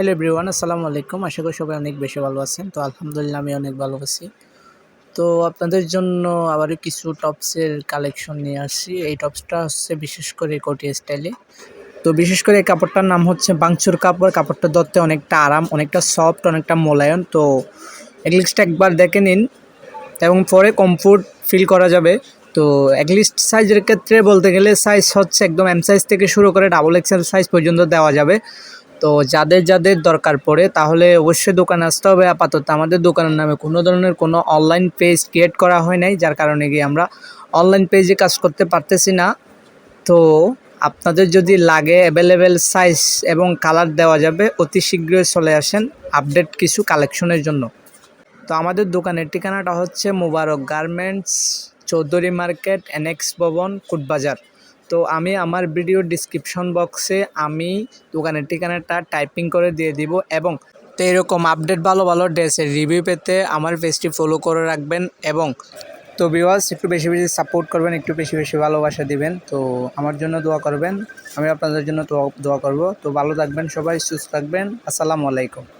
Hello everyone, আসসালামু আলাইকুম। আশা করি সবাই অনেক বেশি ভালো আছেন। তো আলহামদুলিল্লাহ আমি অনেক ভালো আছি। তো আপনাদের জন্য আবারও কিছু টপসের কালেকশন নিয়ে আসছি এই টপসটা হচ্ছে বিশেষ করে কোটি স্টাইলে তো বিশেষ করে এই কাপড়টার নাম হচ্ছে বাংচুর কাপড়। কাপড়টা ধরতে অনেকটা আরাম, অনেকটা সফট অনেকটা মোলায়ন তো এগলিক্সটা একবার দেখে নিন। এবং পরে কমফোর্ট ফিল করা যাবে। তো একলিস্ট সাইজের ক্ষেত্রে বলতে গেলে সাইজ হচ্ছে একদম এম সাইজ থেকে শুরু করে ডাবল এক্সেল সাইজ পর্যন্ত দেওয়া যাবে। তো যাদের যাদের দরকার পড়ে, তাহলে অবশ্যই দোকানে আসতে হবে। আপাতত আমাদের দোকানের নামে কোনো ধরনের কোনো অনলাইন পেজ ক্রিয়েট করা হয় নাই, যার কারণে গিয়ে আমরা অনলাইন পেজে কাজ করতে পারতেছি না। তো আপনাদের যদি লাগে অ্যাভেলেবেল সাইজ এবং কালার দেওয়া যাবে, অতি শীঘ্রই চলে আসেন আপডেট কিছু কালেকশনের জন্য। তো আমাদের দোকানের ঠিকানাটা হচ্ছে Mobarak garments, Chowdhury market, NX ভবন, কুটবাজার। তো আমি আমার ভিডিও ডিসক্রিপশন বক্সে আমি দোকানের ঠিকানাটা টাইপিং করে দিয়ে দিব এবং তো এরকম আপডেট ভালো ভালো ড্রেসের রিভিউ পেতে আমার পেজটি ফলো করে রাখবেন এবং তো বিওয়াস একটু বেশি বেশি সাপোর্ট করবেন, একটু বেশি বেশি ভালোবাসা দিবেন, তো আমার জন্য দোয়া করবেন। আমি আপনাদের জন্য দোয়া দোয়া করব। তো ভালো থাকবেন সবাই, সুস্থ থাকবেন। আসসালামু আলাইকুম।